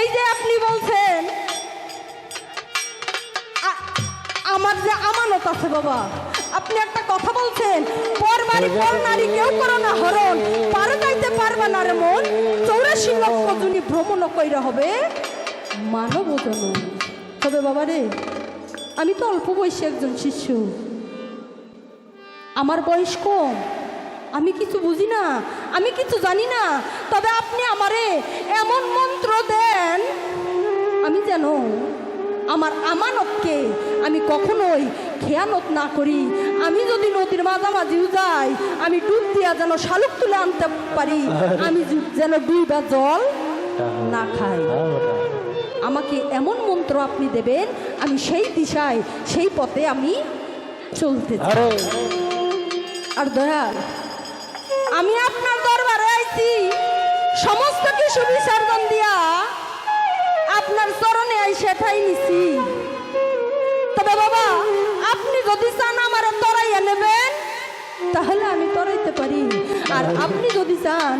এই যে আপনি বলছেন আমার যে আমানত আছে বাবা, আপনি একটা কথা বলছেন পর বাড়ি পর নারী কেউ করো না হরণ, পারে যাইতে পারবে না রে মন, চৌরাশি লক্ষ জনী ভ্রমণ কইরা হবে মানব জন তবে বাবা রে, আমি তো অল্প বয়সী একজন শিশু। আমার বয়স কম আমি কিছু বুঝি না আমি কিছু জানি না তবে আপনি আমারে এমন মন্ত্র দেন আমি যেন আমার আমানতকে আমি কখনোই খেয়ানত না করি। আমি যদি নদীর মাঝামাঝিও যাই আমি ডুব দিয়া যেন শালুক তুলে আনতে পারি। আমি যেন ডুইবা জল না খাই। আমাকে এমন মন্ত্র আপনি দেবেন আমি সেই দিশায় সেই পথে আমি চলতে চাই। আর দয়াল আমি আপনার দরবারে আইছি। সমস্ত কিছু বিসর্জন দিয়া আপনার চরণে আই সেটাই নিছি। তবে বাবা, আপনি যদি চান আমার তরাইয়া নেবেন, তাহলে আমি তরাইতে পারি। আর আপনি যদি চান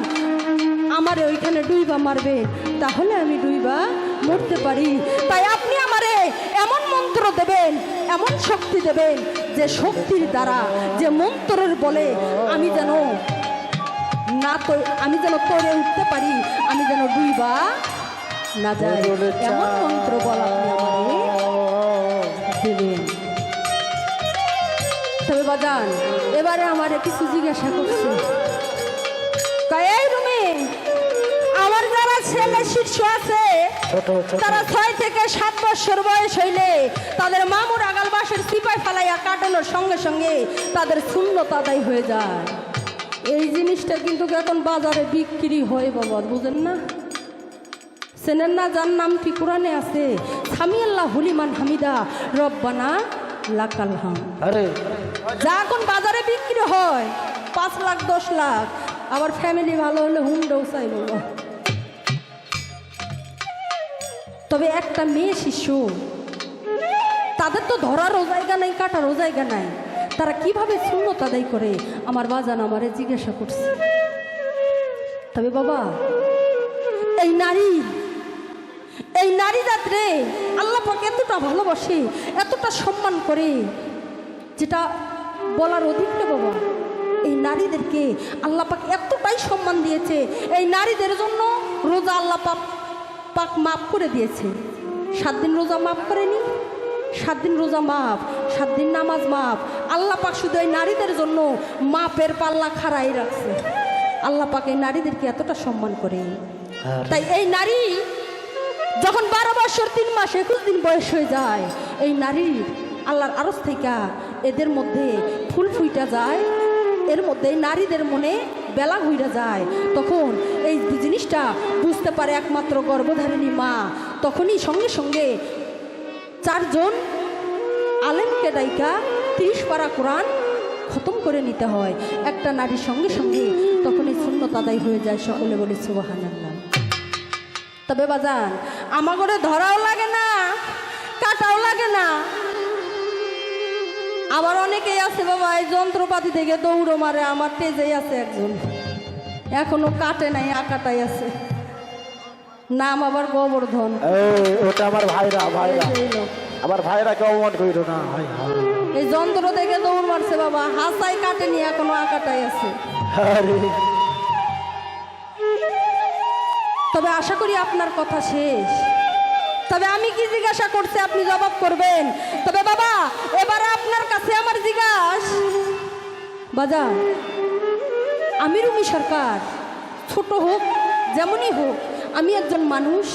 আমারে ওইখানে ডুইবা মারবে, তাহলে আমি ডুইবা মরতে পারি। তাই আপনি আমারে এমন মন্ত্র দেবেন, এমন শক্তি দেবেন, যে শক্তির দ্বারা, যে মন্ত্রের বলে আমি যেন না আমি যেন তরে উঠতে পারি আমি যেন ডুইবা না যাই। এমন মন্ত্র বল আপনি তবে বাজান এবারে আমারে কিছু জিজ্ঞাসা করছে। এই রুমে আমার যারা ছেলে শিষ্য আছে তারা ছয় থেকে সাত বছর বয়স হইলে তাদের মামুর আগাল বাসের সিপাই ফেলাইয়া কাটানোর সঙ্গে সঙ্গে তাদের শূন্যতা আদায় হয়ে যায়। এই জিনিসটা কিন্তু এখন বাজারে বিক্রি হয় বাবা বুঝেন না? চেনেন না যার নাম কি কোরআনে আছে? সামিয়াল্লাহ হলিমান হামিদা রব্বানা লাকাল হাম। আরে। যা এখন বাজারে বিক্রি হয় পাঁচ লাখ দশ লাখ আবার ফ্যামিলি ভালো হলে হুন্ডাও চাই বলো তবে একটা মেয়ে শিশু তাদের তো ধরারও জায়গা নাই কাটারও জায়গা নাই। তারা কীভাবে শূন্যত আদায় করে? আমার বাজান আমারে জিজ্ঞাসা করছে। তবে বাবা, এই নারী এই নারী জাতরে আল্লাহ পাক এতটা ভালোবাসে, এতটা সম্মান করে, যেটা বলার অধিক না বাবা? এই নারীদেরকে আল্লাহ পাক এতটাই সম্মান দিয়েছে, এই নারীদের জন্য রোজা আল্লাহ পাক পাক মাফ করে দিয়েছে। সাত দিন রোজা মাফ করেনি? সাত দিন রোজা মাফ সাত দিন নামাজ মাফ। আল্লাহ পাক শুধু এই নারীদের জন্য মাপের পাল্লা খাড়াই রাখছে। আল্লাহ পাক এই নারীদেরকে এতটা সম্মান করে। তাই এই নারী যখন বারো বছর তিন মাস একুশ দিন বয়স হয়ে যায় এই নারী আল্লাহর আরস থেকে এদের মধ্যে ফুল ফুইটা যায় এর মধ্যে এই নারীদের মনে বেলা হইরা যায়। তখন এই জিনিসটা বুঝতে পারে একমাত্র গর্ভধারিণী মা। তখনই সঙ্গে সঙ্গে চারজন আলেমকে ডাইকা তিরিশ পারা কোরআন খতম করে নিতে হয়। একটা নারীর সঙ্গে সঙ্গে তখনই শূন্যতা আদায় হয়ে যায় সকলে বলে সুবাহান তবে বাজান, আমাগরে ধরাও লাগে না, কাটাও লাগে না। আবার অনেকেই আছে, বাবা, এই যন্ত্রপাতি থেকে দৌড়ো মারে, আমার তেজেই আছে একজন। এখনও কাটে নাই, আকাটাই আছে। নাম আবার গোবর্ধন। ওটা আমার ভাইরা ভাইরা। আমার ভাইরা কেউ অপমান করিল না এই যন্ত্র থেকে দৌড় মারছে বাবা। হাসাই কাটেনি এখনও আকাটাই আছে। তবে আশা করি আপনার কথা শেষ। তবে আমি কি জিজ্ঞাসা করছি আপনি জবাব করবেন? তবে বাবা এবারে আপনার কাছে আমার জিজ্ঞাস। বাজা আমি রুমি সরকার। ছোট হোক যেমনই হোক আমি একজন মানুষ,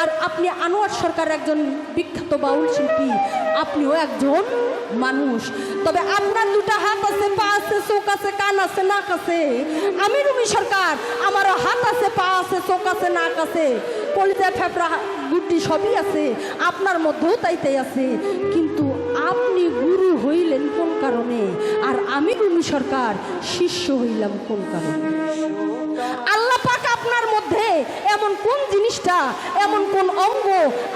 আর আপনি আনোয়ার সরকার একজন বিখ্যাত বাউল শিল্পী, আপনিও একজন মানুষ। তবে আপনার দুটা হাত আছে, পা আছে, চোখ আছে, কান আছে, নাক আছে। আমি রুমি সরকার, আমারও হাত আছে, পা আছে, চোখ আছে, নাক আছে। কলিজা, ফেফড়া, গুড্ডি সবই আছে, আপনার মধ্যেও তাইতেই আছে। কিন্তু আপনি গুরু হইলেন কোন কারণে? আর আমি রুমি সরকার, শিষ্য হইলাম কোন কারণে? আল্লাহ এমন কোন জিনিসটা এমন কোন অঙ্গ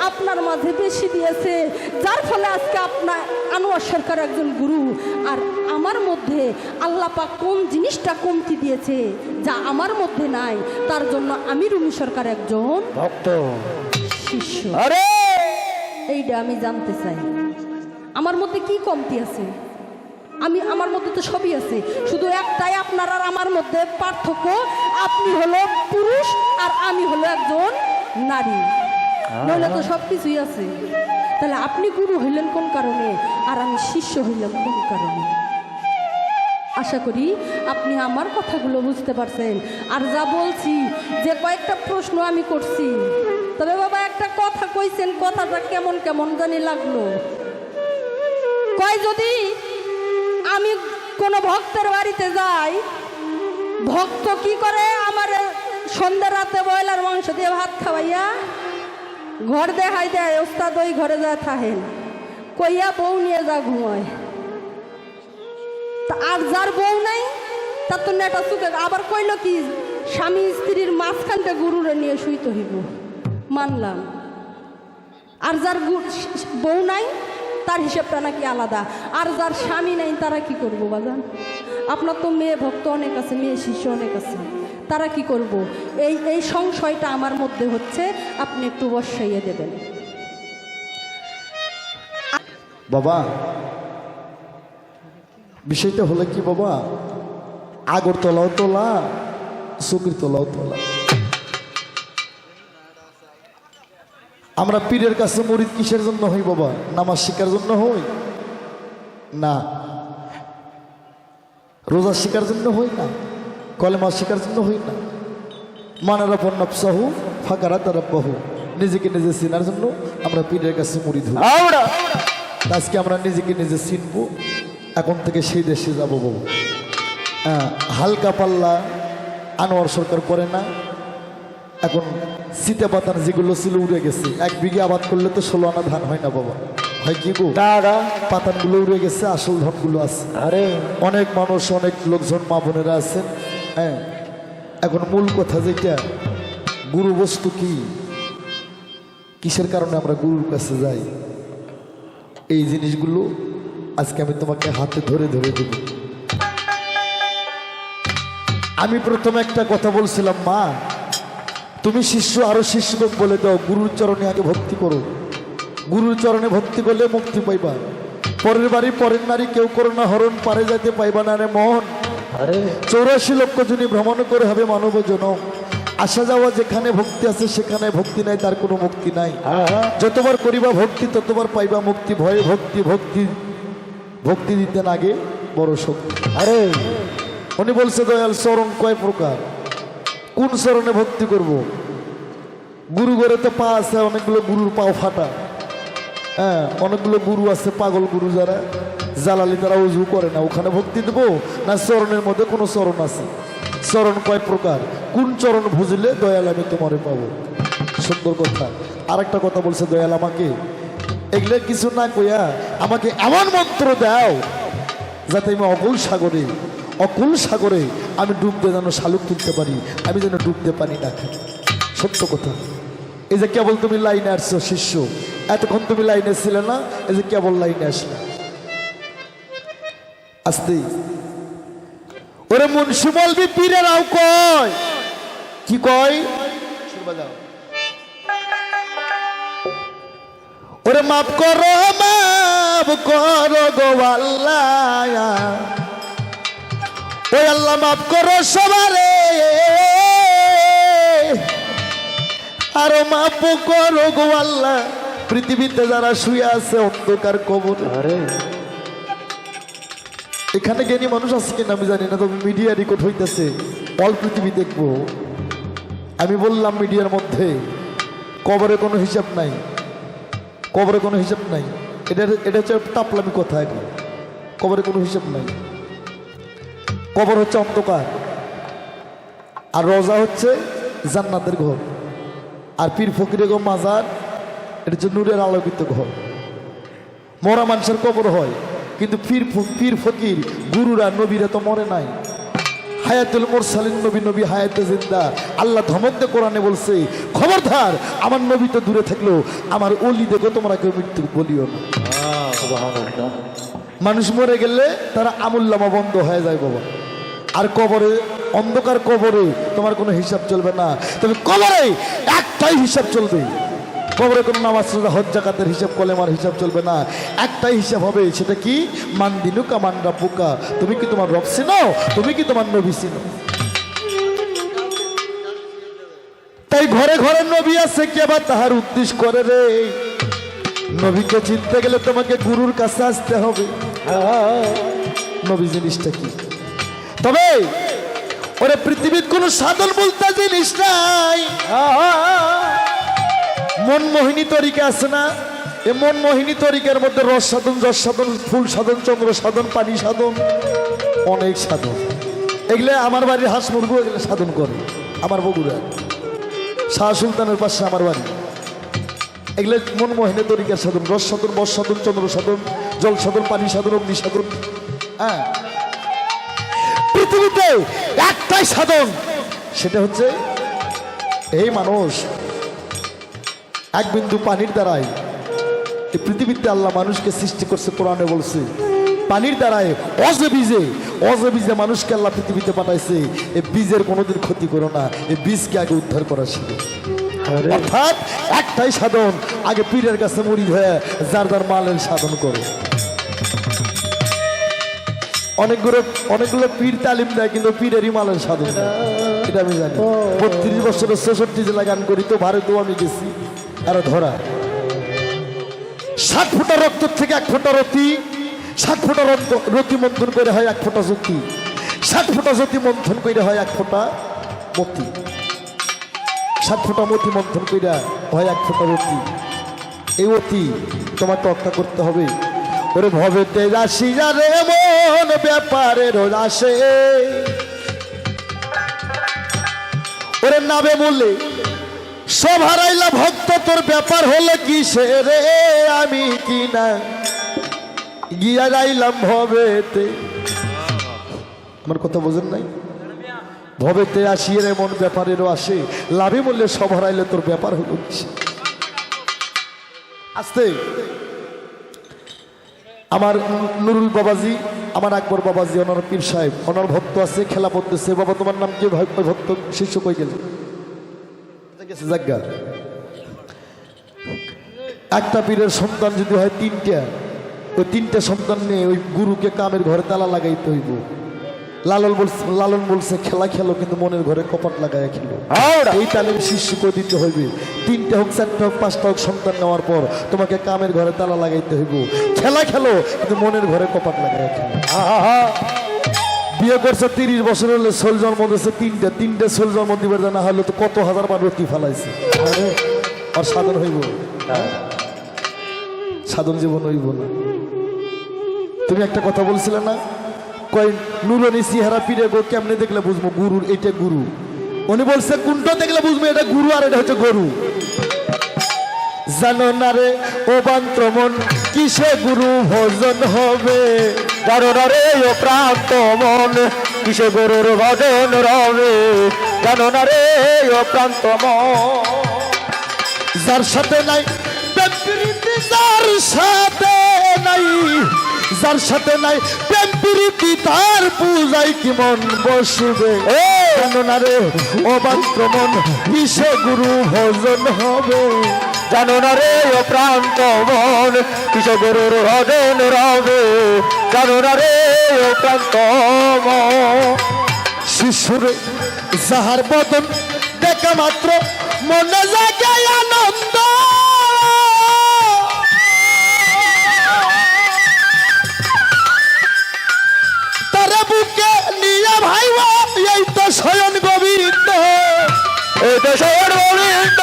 আপনার মাঝে বেশি দিয়েছে যার ফলে আজকে আপনার আনোয়ার সরকার একজন গুরু? আর আমার মধ্যে আল্লাহ পাক কোন জিনিসটা কমতি দিয়েছে যা আমার মধ্যে নাই তার জন্য আমি রুমি সরকার একজন ভক্ত। শিষ্য। এইটা আমি জানতে চাই। আমার মধ্যে কি কমতি আছে? আমি আমার মধ্যে তো সবই আছে। শুধু একটাই আপনার আর আমার মধ্যে পার্থক্য আপনি হলো পুরুষ আর আমি হলো একজন নারী। নইলে তো সব কিছুই আছে। তাহলে আপনি গুরু হইলেন কোন কারণে? আর আমি শিষ্য হইলাম কোন কারণে? আশা করি আপনি আমার কথাগুলো বুঝতে পারছেন। আর যা বলছি যে কয়েকটা প্রশ্ন আমি করছি তবে বাবা একটা কথা কইছেন কথাটা কেমন কেমন জানি লাগল। কয় যদি আমি কোনো ভক্তের বাড়িতে যাই, ভক্ত কি করে আমার সন্ধ্যা রাতে বয়লার মাংস দিয়ে ভাত খাওয়াইয়া? ঘর দেখাই দেয়, ওস্তাদ ওই ঘরে যা থাহেন। কইয়া বউ নিয়ে যা ঘুমায়। আর যার বউ নাই, তার তো নেটা চুকে আবার কইল কি, স্বামী স্ত্রীর মাঝখানটা গুরুরে নিয়ে শুইতে হইব। মানলাম। আর যার বউ নাই তার হিসেবটা নাকি আলাদা। আর যার স্বামী নাই, তারা কি করব বাজান? আপনার তো মেয়ে ভক্ত অনেক আছে, মেয়ে শিষ্য অনেক আছে। তারা কি করব? এই এই সংশয়টা আমার মধ্যে হচ্ছে, আপনি একটু বসাইয়ে দেবেন। বাবা, বিষয়টা হলো কি বাবা? আগরতলাও তোলা চকির তলাও তোলা। আমরা পীরের কাছে মরিদ কিসের জন্য হই বাবা? নামাজ শিকার জন্য হই? না। রোজা শিকার জন্য হই না। কলেমা শিকার জন্য হই না। মানারা পন্নপসাহু ফাঁকারা তারা বাহু নিজেকে নিজে চেনার জন্য আমরা পীরের কাছে মরিদ হই। আজকে আমরা নিজেকে নিজে চিনবো। এখন থেকে সেই দেশে যাব বাবু। হ্যাঁ, হালকা পাল্লা আনোয়ার সরকার করে না। এখন শীতে পাতান যেগুলো ছিল উড়ে গেছে। এক বিঘে আবাদ করলে তো ষোলো আনা ধান হয় না বাবা। হয় কি গো? দাদা পাতানগুলো উড়ে গেছে আসল ধানগুলো আছে। আরে। অনেক মানুষ অনেক লোকজন মা বোনেরা আছেন। হ্যাঁ এখন মূল কথা যেটা গুরু বস্তু কি? কিসের কারণে আমরা গুরুর কাছে যাই? এই জিনিসগুলো আজকে আমি তোমাকে হাতে ধরে ধরে দেব। আমি প্রথমে একটা কথা বলছিলাম মা তুমি শিষ্য আরও শিষ্যকে বলে দাও গুরুর চরণে আগে ভক্তি করো। গুরুর চরণে ভক্তি করলে মুক্তি পাইবা। পরের বাড়ি পরের নারী কেউ করো না হরণ পারে যাইতে পাইবা না রে মোহন আরে। চৌরাশি লক্ষ জনী ভ্রমণ করে হবে মানব জনম। আসা যাওয়া যেখানে ভক্তি আছে সেখানে ভক্তি নাই তার কোনো মুক্তি নাই। হ্যাঁ হ্যাঁ। যতবার করিবা ভক্তি ততবার পাইবা মুক্তি। ভয়ে ভক্তি ভক্তি ভক্তি দিতেন আগে বড় শক্তি। আরে। উনি বলছে দয়াল চরণ কয় প্রকার? কোন চরণে ভক্তি করব? গুরু ঘরে তো পা আছে, অনেকগুলো গুরুর পাও ফাটা। হ্যাঁ অনেকগুলো গুরু আছে, পাগল গুরু যারা। জালালি তারা উজু করে না। ওখানে ভক্তি দেবো না চরণের মধ্যে কোনো চরণ আছে? চরণ কয় প্রকার? কোন চরণ বুঝলে দয়াল আমি তোমারে পাবো? সুন্দর কথা। আরেকটা কথা বলছে দয়াল আমাকে। এগুলো কিছু না কইয়া আমাকে এমন মন্ত্র দাও যাতে আমি অকুল সাগরে অকুল সাগরে আমি ডুবতে যেন শালুক তুলতে পারি, আমি যেন ডুবতে পারি না। সত্য কথা। এই যে কেবল তুমি লাইনে আসছো, শিষ্য, এতক্ষণ তুমি লাইনে ছিলে না, এই যে কেবল লাইনে আসলে। আসতে। ওরে মুন্সি বলবি পীরেরাও কয়। কি কয়? ওরে মাফ করো মাফ করো গো ওই আল্লাহ মাফ করো সবারে। আরও মাফ করো গো আল্লাহ। পৃথিবীতে যারা শুয়ে আছে অন্ধকার কবর। আরে। এখানে জ্ঞানী মানুষ আছে কিনা আমি জানি না তবে মিডিয়া রেকর্ড হইতেছে। অল পৃথিবী দেখব। আমি বললাম মিডিয়ার মধ্যে কবরে কোনো হিসাব নাই। কবরে কোনো হিসাব নাই। এটা এটা হচ্ছে টাপলামি কথা এখন। কবরে কোনো হিসাব নাই। কবর হচ্ছে অন্ধকার। আর রোজা হচ্ছে জান্নাতের ঘর। আর পীর ফকিরের গো মাজার এটা হচ্ছে নূরের আলোকিত ঘর। মরা মানুষের কবর হয় কিন্তু পীর পীর ফকির গুরুরা নবীরা তো মরে নাই। হায়াতুল মোরসালিন নবী নবী হায়াতে জিন্দা। আল্লাহ ধমক দিয়ে কোরআনে বলছে খবরদার আমার নবী তো দূরে থাকল আমার অলি দেখো তোমরা কেউ মৃত্যু বলিও না। মানুষ মরে গেলে তারা আমুল্লামা বন্ধ হয়ে যায় বাবা। আর কবরে, অন্ধকার কবরে তোমার কোনো হিসাব চলবে না। তবে কবরে একটাই হিসাব চলবে। কবরে কোনো নামাজ হজ, জাকাতের হিসাব, কলেমার হিসাব চলবে না। একটাই হিসাব হবে, সেটা কি? মান দিনুকা মানরা পোকা তুমি কি তোমার রব চিনো? তুমি কি তোমার নবী চিনো? তাই ঘরে ঘরে নবী আছে, কে আবার তাহার উদ্দেশ্য করে রে? নবীকে চিনতে গেলে তোমাকে গুরুর কাছে আসতে হবে। নবী জিনিসটা কি? তবে ওরে পৃথিবীর কোনো সাধন বলতে জিনিস নাই। মনমোহিনী তরিকা আছে না? এ মনমোহিনী তরিকার মধ্যে রস সাধন রস সাধন, ফুল সাধন, চন্দ্র সাধন, পানি সাধন, অনেক সাধন। এগুলো আমার বাড়ির হাঁস মুরগু এগুলো সাধন করে, আমার বগুড়া শাহ সুলতানের পাশে আমার বাড়ি। এগুলো মনমোহিনী তরিকার সাধন, রস সাধন বস সাধন, চন্দ্র সাধন, জল সাধন, পানি সাধন, অগ্নি সাধন। হ্যাঁ পৃথিবীতে একটাই সাধন সেটা হচ্ছে এই মানুষ এক বিন্দু পানির দ্বারাই এই পৃথিবীতে আল্লাহ মানুষকে সৃষ্টি করছে কোরআনে বলছে। পানির দ্বারাই অজে বীজে অজে বীজে মানুষকে আল্লাহ পৃথিবীতে পাঠাইছে। এই বীজের কোনোদিন ক্ষতি করো না এই বীজকে আগে উদ্ধার করা শিখে। অর্থাৎ একটাই সাধন আগে পীরের কাছে মুড়ি হয়ে যার যার মালের সাধন করো। অনেকগুলো অনেকগুলো পীর তালিম দেয় কিন্তু পীরেরই মালের সাধন দেয়। এটা আমি জানি। বত্রিশ বছরের ছেষট্টি জেলা গান করি তো ভারতেও আমি গেছি। আরও ধরা। সাত ফোঁটা রক্ত থেকে এক ফোঁটা রতি। সাত ফোঁটা রক্ত রতি মন্থন করে হয় এক ফোঁটা জ্যোতি। সাত ফোঁটা জ্যোতি মন্থন করে হয় এক ফোঁটা মতি। সাত ফোঁটা মতি মন্থন করে হয় এক ফোঁটা রতি। এই অতি তোমাকে রক্ষা করতে হবে। ওরে ভবেতে রাশি রে মন ব্যাপারের রাশে ওরে নাবে বললে সব হারাইলা ভক্ত, তোর ব্যাপার হলে কি সে রে? আমি কি না? গিয়া যাইলাম ভবেতে। আমার কথা বোঝেন নাই? ভবেতে আসিয়ে রে মন ব্যাপারেরও আসে। লাভে বললে সব হারাইলে তোর ব্যাপার হলো? আসতে। আমার নুরুল বাবাজি, আমার আকবর বাবাজি ওনার পীর সাহেব ওনার ভক্ত আছে খেলা পড়তেছে বাবা, তোমার নাম কি? ভাই ভক্ত, শিষ্য কই গেল গেছে একটা পীরের সন্তান যদি হয় তিনটা, ওই তিনটা সন্তান নিয়ে ওই গুরুকে কামের ঘরে তালা লাগাইতে হইব। লালন বলছে লালন বলছে খেলা খেলো কিন্তু মনের ঘরে কপাট লাগায় খেলো। এই তালিম শিষ্যকে দিতে হইবে। তিনটে হোক চারটে হোক পাঁচটা হোক সন্তান নেওয়ার পর তোমাকে কামের ঘরে তালা লাগাইতে হইব। খেলা খেলো কিন্তু মনের ঘরে কপাট লাগায় খেলো। বিয়ে করছে তিরিশ বছর হলে সোল জন্ম দিয়েছে তিনটা তিনটে সোল জন্ম দিবার জানা হলে তো কত হাজার বার রতি ফেলাইছে। আর সাধন হইব? সাধন জীবন হইব না। তুমি একটা কথা বলছিলে না? কয় নুরনি সিহারা পিড়ে গো কেমনে দেখলে বুঝব? গুরুর, এটা গুরু। উনি বলছে কোনটা দেখলে বুঝব, এটা গুরু আর এটা হচ্ছে গরু। জানো না রে, ও বান্ত্রমন, কিসে গুরু ভজন হবে? জানো না রে, ও প্রান্ত মন কিসে গরুর ভজন রবে? জানো না রে, ও প্রান্ত মন যার সাথে নাই যার সাথে নাই যার সাথে নাই প্রেম প্রীতি তার পূজাই কি মন বসবে। কেন না রে অবাক্রমণ কিসে গুরু ভজন হবে। জানো না রে ও প্রান্ত মন কিসে গরুর ভজন রবে। জানো না রে ও প্রান্ত মন শিশুরে যাহার বদন দেখা মাত্র মনে জাগে আনন্দ। এই তো শয়ন গোবিন্দ। এই তো শহর গোবিন্দ।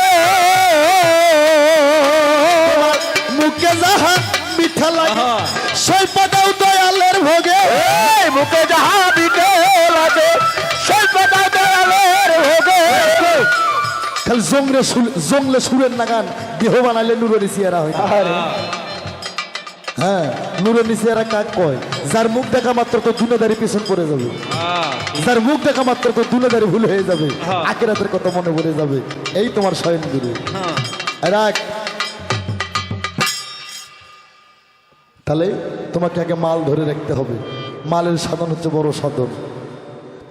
মুখে যাহা মিঠা লাগে সই পাদাও দয়ালের ভোগে। মুখে যাহা দিতে লাগে সেই কথা দয়ালের ভোগে। খালি জংলে জংলে সুরের নাগান দেহ বানাইলে নুরের সিয়ারা হয়। হ্যাঁ নুরের সিয়ারা কাক কয়? যার মুখ দেখা মাত্র তো দুনিয়াদারি পেছন পড়ে যাবে। যার মুখ দেখা মাত্র তো দুলেদারি ভুল হয়ে যাবে। আকেরাতের কথা মনে পড়ে যাবে। এই তোমার শয়ন গুরু। রাখ তাহলে তোমাকে আগে মাল ধরে রাখতে হবে। মালের সাধন হচ্ছে বড় সাধন।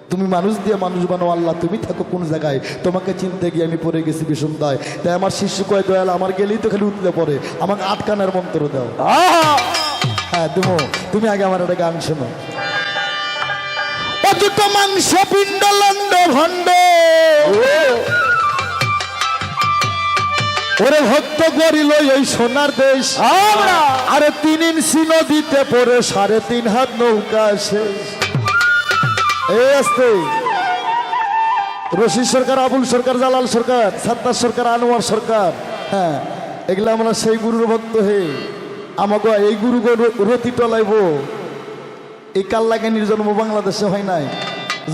তুমি মানুষ দিয়ে মানুষ বানো আল্লাহ তুমি থাকো কোন জায়গায়? তোমাকে চিনতে গিয়ে আমি পড়ে গেছি বিষণ দায় তাই আমার শিষ্য কয় দয়াল আমার গেলেই তো খালি উতলে পড়ে। আমাকে আটকানোর মন্ত্র দাও। আহা! হ্যাঁ তুমি তুমি আগে আমার একটা গান শোনো। অযুত মাংস পিণ্ড লন্ড ভণ্ড। ওরে ভক্ত করিল এই সোনার দেশ। আরে তিন ইঞ্চি নদীতে পড়ে সাড়ে তিন হাত নৌকা শেষ। এই আসতে। রশিদ সরকার আবুল সরকার জালাল সরকার সাত্তার সরকার আনোয়ার সরকার হ্যাঁ এগুলো আমরা সেই গুরুর ভক্ত হে। আমাকে এই গুরু রতি টলাইব। এই কাল্লাগানির জন্ম বাংলাদেশে হয় নাই।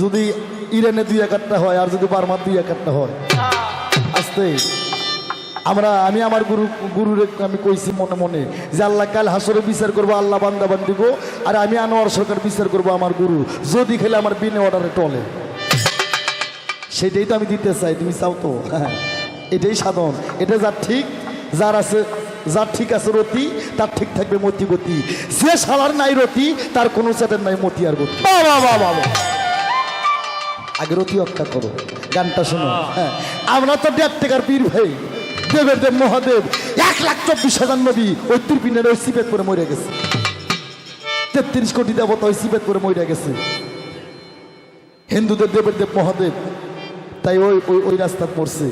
যদি ইরানে দুই একারটা হয় আর যদি বার্মার দুই একারটা হয়। আসতে। আমরা, আমি আমার গুরু, গুরুরে আমি কইছি মনে মনে যে আল্লাহ কাল হাসরে বিচার করব, আল্লাহ বান্দাবান দিব আর আমি আনোয়ার সরকার বিচার করব আমার গুরু। যদি খেলে আমার বিনে অর্ডারে টলে। সেটাই তো আমি দিতে চাই, তুমি চাও তো? হ্যাঁ। এটাই সাধন। এটা যার ঠিক, যার আছে যার ঠিক আছে রতি তার ঠিক থাকবে মতি গতি যে শালার নাই রতি তার কোনো চ্যাটের নাই মতি আর গতি। বাবা আগে রতি হত্যা করো গানটা শোনো। হ্যাঁ। আমরা তো দেড় টাকার পীর ভাই। দেবের দেব মহাদেব এক লাখ চব্বিশ হাজার নবী ওই তুরপিনের ওই সিপেট করে মরে গেছে। তেত্রিশ কোটি দেবতা ওই সিপেট করে মরে গেছে। হিন্দুদের দেবের দেব মহাদেব তাই ওই ওই ওই রাস্তা পড়ছে।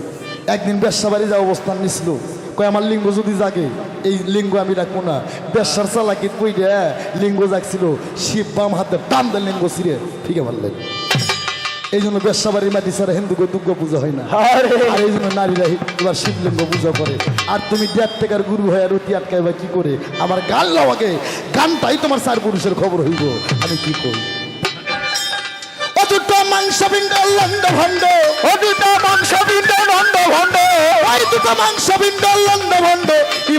একদিন ব্যবসা বাড়ি যা অবস্থান নিছিল। কয় আমার লিঙ্গ যদি জাগে এই লিঙ্গ আমি রাখব না। ব্যবসার চালাকি কই রে? লিঙ্গ জাগছিল শিব বাম হাতে টান দেন লিঙ্গ ছিঁড়ে ঠিক পারলেন এই জন্য ব্যবসা বাড়ির মাটি ছাড়া হিন্দুকে দুর্গা পুজো হয় না। আরে। এই জন্য নারীরা এবার শিবলিঙ্গ পুজো করে। আর তুমি দেড় টাকার গুরু হয়ে রুটি আটকাইবা কি করে? আমার গান লাগাকে গানটাই তোমার চার পুরুষের খবর হইব। আমি কি করি? অযুত মাংস পিণ্ড লন্ড ভণ্ড অদিত মাংস বিন্দ নন্দ ভণ্ড ওই দুটো মাংস পিণ্ড লন্ড ভণ্ড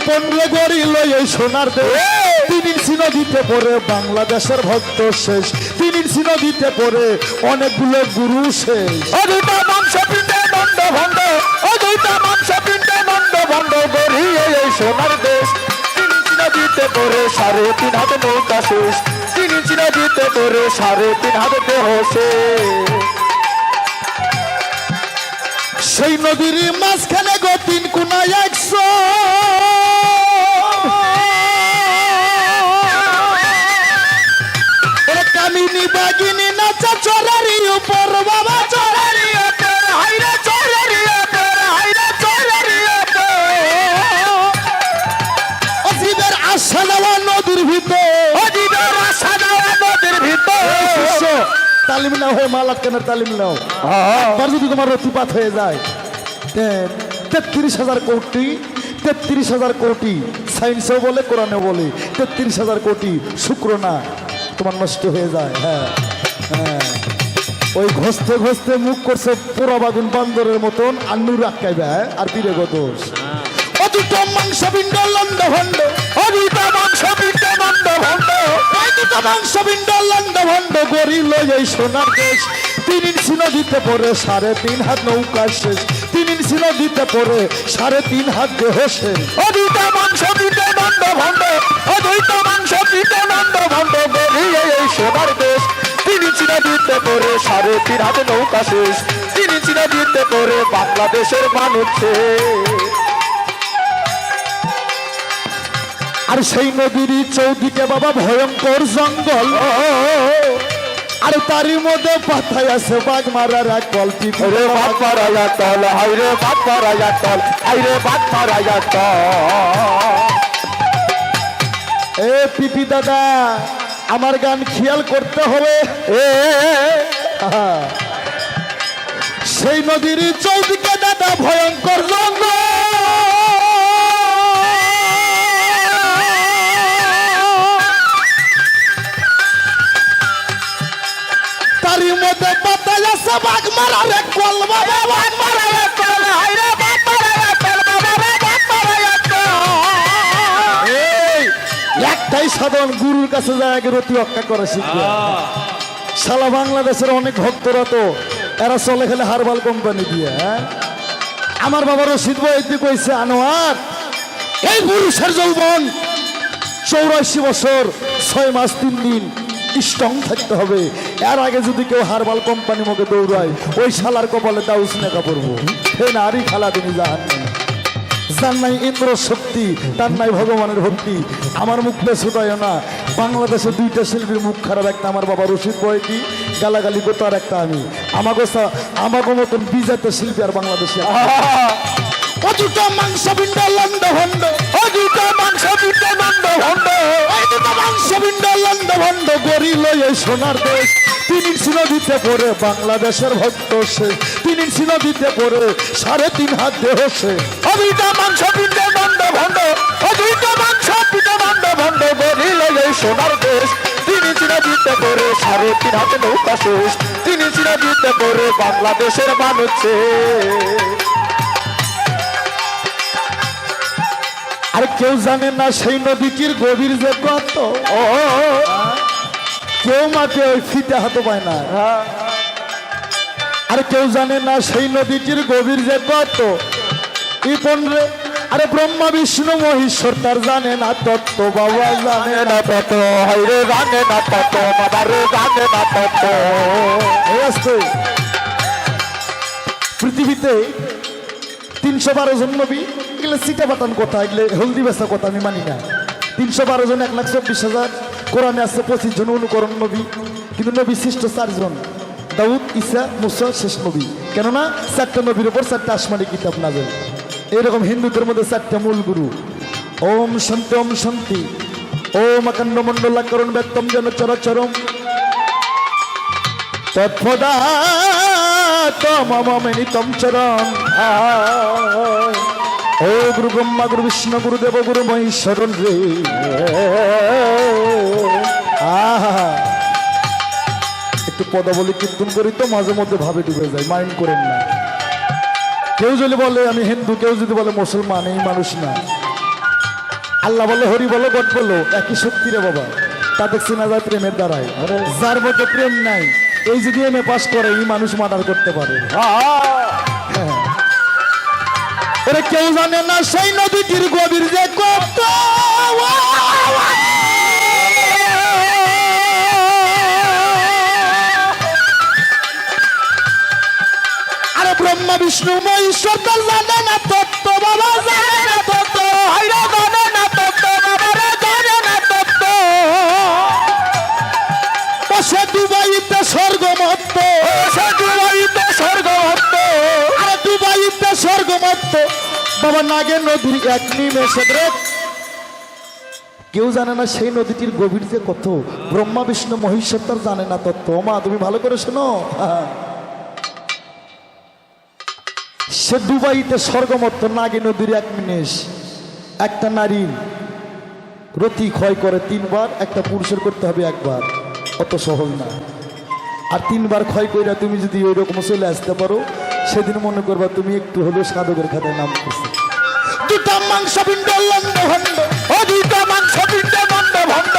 পন্ডে গড়িল এই সোনার দেশ। তিন নদীতে পড়ে বাংলাদেশের ভক্ত শেষ। তিন নদীতে পরে অনেকগুলো গুরু শেষ। অদিত মাংস বিন্দ নন্দ ভণ্ড অদিত মাংস বিন্দ নন্দ ভণ্ড গড়িয়ে এই সোনার দেশ। তিন নদীতে পড়ে সাড়ে তিন হাত নৌকা শেষ। ইঞ্চি নদীতে সাড়ে তিন হাত দেহ সেই নদীর মাঝখানে গো তিন কোনা একশো। কামিনী বাগিনী তালিম নাও হয়ে মালাত কেনার তালিম নাও। একবার যদি তোমার রতিপাত হয়ে যায়। তেত্রিশ হাজার কোটি তেত্রিশ হাজার কোটি সায়েন্সও বলে কোরআনে বলে তেত্রিশ হাজার কোটি শুক্র না তোমার নষ্ট হয়ে যায়। হ্যাঁ হ্যাঁ। ওই ঘষতে ঘষতে মুখ করছে পোড়া বাগুন বান্দরের মতন আর নূর আটকাইবে হ্যাঁ? আর পীরে গদোষ অদুত মাংস পিণ্ড লন্ড ভণ্ড অদিত মাংস ভণ্ড ওই দুটো গরিল এই সোনার দেশ। তিন ইঞ্চি নদীতে পড়ে সাড়ে তিন হাত নৌকা শেষ। তিন ইঞ্চি নদীতে পড়ে সাড়ে তিন হাত দেহ শেষ। অদিত মাংস বিন্দ নন্দ ভণ্ড অদিত মাংস বিন্দ নন্দ ভণ্ড গড়িয়ে এই সোনার দেশ। তিন ইঞ্চি নদীতে পড়ে সাড়ে তিন হাত নৌকা শেষ। তিন ইঞ্চি নদীতে পড়ে বাংলাদেশের মানুষ শেষ। আর সেই নদীর চৌদিকে বাবা ভয়ঙ্কর জঙ্গল। আর তারই মধ্যে পাথায় আছে বাঘ মারার এক কল্পি রে বাপ মারায়া তল হাই রে বাপ মারায়া তল হাই রে বাপ মারায়া তল এ পিপি দাদা আমার গান খেয়াল করতে হবে। এ। সেই নদীর চৌদিকে দাদা ভয়ঙ্কর জঙ্গল। বাঘ কল বাবা কল কল বাবা কল। একটাই সাধারণ গুরুর কাছে যায় আগে রতি রক্ষা করে শিখবে। সারা বাংলাদেশের অনেক ভক্তরা তো এরা চলে খেলে হারবাল কোম্পানি দিয়ে হ্যাঁ? আমার বাবা রশিদ বইতে কইছে আনোয়ার এই পুরুষের যৌবন চৌরাশি বছর ছয় মাস তিন দিন স্ট্রং থাকতে হবে। এর আগে যদি কেউ হারবাল কোম্পানি মুখে দৌড়ায়, ওই শালার কপালে দাউস নেকা পড়ব। হে নারী খালা, তুমি জাহান যার নাই ইন্দ্র শক্তি, তার নাই ভগবানের ভক্তি। আমার মুখ বেসুদায় না। বাংলাদেশে দুইটা শিল্পীর মুখ খারাপ, একটা আমার বাবা রশিদ বয়কি গালাগালি করতো আর একটা আমি। আমাকে আমাকে মতন বিজাতে শিল্পী আর বাংলাদেশে কতটা মাংস পিণ্ড লন্ড ভণ্ড, অযুত মাংস পিণ্ড নন্দ ভণ্ড কতটা মাংস পিণ্ড লন্ড ভণ্ড গরিল এই সোনার দেশ। তিনি ছিল দিতে পড়ে বাংলাদেশের ভক্ত সে, তিনি ছিল দিতে পড়ে সাড়ে তিন হাত দেহ সে। অযুত মাংস পিণ্ড নন্দ ভণ্ড, অযুত মাংস পিণ্ড নন্দ ভণ্ড গরিল এই সোনার দেশ। তিনি চির দিতে করে সাড়ে তিন হাতে নৌকা শেষ। তিনি চির দিতে করে বাংলাদেশের মানুষ আর কেউ জানে না সেই নদীটির গভীর যে কত ও কেউ মাঠে ওই ফিতে হাতে পায় না আর কেউ জানে না সেই নদীটির গভীর যে কত ইপন রে আরে ব্রহ্মা বিষ্ণু মহেশ্বর তার জানে না তত্ত্ব বাবা জানে না তত হাইরে জানে না তত বাবারে জানে না তত পৃথিবীতে তিনশো বারো জন নবী এগুলো সিটা পাতান কথা এগুলো হলদি বেচা কথা আমি মানি না। তিনশো বারো জন, এক লাখ চব্বিশ হাজার। কোরআনে আছে পঁচিশ জন অনুকরণ নবী, কিন্তু নবী সৃষ্ট চারজন দাউদ ইসা মুসা, শেষ নবী। কেননা চারটা নবীর ওপর চারটা আসমানি কিতাব নাজেল এইরকম হিন্দুদের মধ্যে চারটা মূল গুরু। ওম শান্তি ওম শান্তি। ওম আকাণ্ড মণ্ডলাকরণ ব্যক্তম যেন চরচরম। তৎপদাতমমিতম চরণ ও গুরু ব্রহ্মা, গুরু বিষ্ণু গুরুদেব গুরু মহেশ্বরণ রে। আহা একটু পদাবলী কীর্তন করি তো, মাঝে মধ্যে ভাবে ডুবে যায় মাইন্ড করেন না। কেউ যদি বলে আমি হিন্দু, কেউ যদি বলে মুসলমান, এই মানুষ না। আল্লাহ বলে, হরি বলো, গড বলো, একই শক্তি রে বাবা। তা দেখছি না যায় প্রেমের দ্বারাই যার মধ্যে প্রেম নাই, এই যদি এম এ পাস করে, এই মানুষ মার্ডার করতে পারে। হ্যাঁ। ওরে কেউ জানে না সেই নদীটির গভীর যে কত আরে ব্রহ্মা, বিষ্ণু মহেশ্বর জানে না তত্ত্ব বাবা। বাবা নাগের নদীর এক নিমেষে কেউ জানে না সেই নদীটির গভীর যে কত? ব্রহ্মা, বিষ্ণু মহেশ্বর তার জানে না তত্ত্ব মা তুমি ভালো করে শোনো। সে দুবাইতে স্বর্গমত্ত নাগী নদীর এক নিমেষ। একটা নারীর রতি ক্ষয় করে তিনবার, একটা পুরুষের করতে হবে একবার। অত সহজ না। আর তিনবার ক্ষয় কইরা তুমি যদি ওই রকম চলে আসতে পারো, সেদিন মনে করবা তুমি একটু হলেও সাধকের খাতায় নাম করছ। দুটা মাংস পিণ্ড লন্ড ভণ্ড। অযুত মাংস পিণ্ড নন্দ ভণ্ড।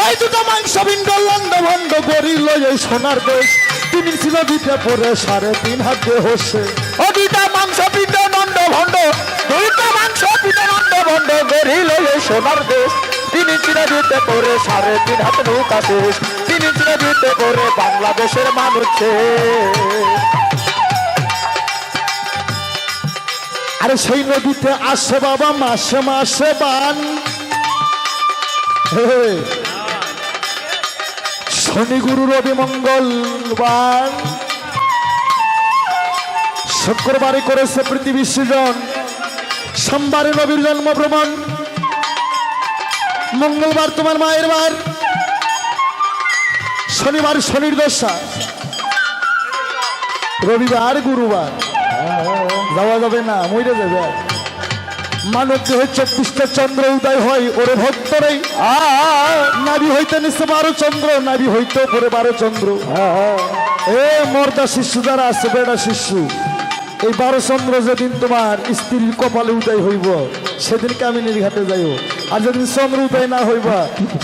ওই দুটো মাংস পিণ্ড লন্ড ভণ্ড গরিল এই সোনার দেশ। তিনি ছিল দিতে পরে সাড়ে তিন হাত দেহ সে অদিতা মাংস পিণ্ড নন্দ ভণ্ড। দুইটা মাংস পিণ্ড নন্দ ভণ্ড গরিল এই সোনার দেশ। তিনি চিনে দিতে করে সাড়ে তিন হাত নৌকা শেষ। তিনি চিনে দিতে করে বাংলাদেশের মানুষ আরে সেই নদীতে আসে বাবা, মাসে মাসে বান। শনি গুরু রবি মঙ্গলবার শুক্রবারে করেছে পৃথিবী সৃজন। সোমবারে নবীর জন্ম ভ্রমণ মঙ্গলবার তোমার মায়ের বার। শনিবার শনির দশা। রবিবার গুরুবার। যাওয়া যাবে না মরে যাবে। মানব দেহে চব্বিশটা চন্দ্র, উদয় হয় ওরে ভক্তরাই নারী হইতে নিচে বারো চন্দ্র, নারী হইতে উপরে বারো চন্দ্র। এ মর্দা শিশু যারা আছে, বেড়া শিশু, এই বারো চন্দ্র যেদিন তোমার স্ত্রীর কপালে উদয় হইব সেদিন কামিনীর ঘাটে যাইও আর যেদিন চন্দ্র উদয় না হইবা,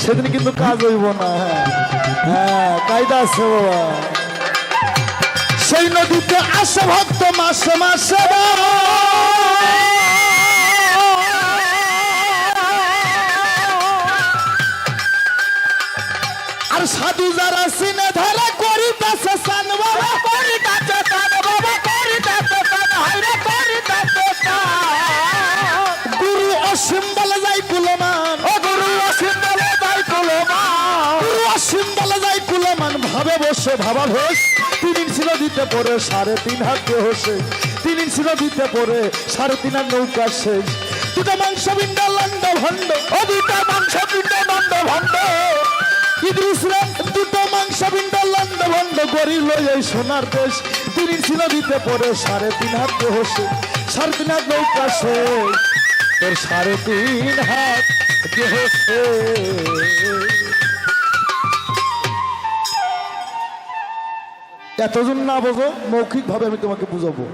সেদিন কিন্তু কাজ হইব না। হ্যাঁ হ্যাঁ কায়দা আছে বাবা। সেই নদীতে আসে ভক্ত মাসে মাসে আর সাধু যারা সিনে ধরে করিতাছে সান বাবা করিতাছে সান বাবা করিতাছে সান। হাইরে করিতাছে গুরু অসীম বলে যাই কুলমান। ও গুরু অসীম বলে যাই কুলমান। গুরু অসীম বলে যাই কুলমান। ভাবে বসে ভাবা ভোস দিতে পরে সাড়ে তিন হাত হোসে তিন ইঞ্চ দিতে পরে সাড়ে তিন হাত নৌকা শেষ। দুটা মাংস বিন্ড লন্ড ভণ্ড ও দুটা মাংস বিন্ড লন্ড ভণ্ড ইদ্রিস রাম, দুটো মাংস বিন্ড লন্ড ভণ্ড গরিল এই সোনার দেশ। তিন ইঞ্চ দিতে পরে সাড়ে তিন হাত হোসে সাড়ে তিন হাত নৌকা শেষ। তোর সাড়ে তিন হাত এতজন না বোঝো মৌখিকভাবে আমি তোমাকে বুঝাবো।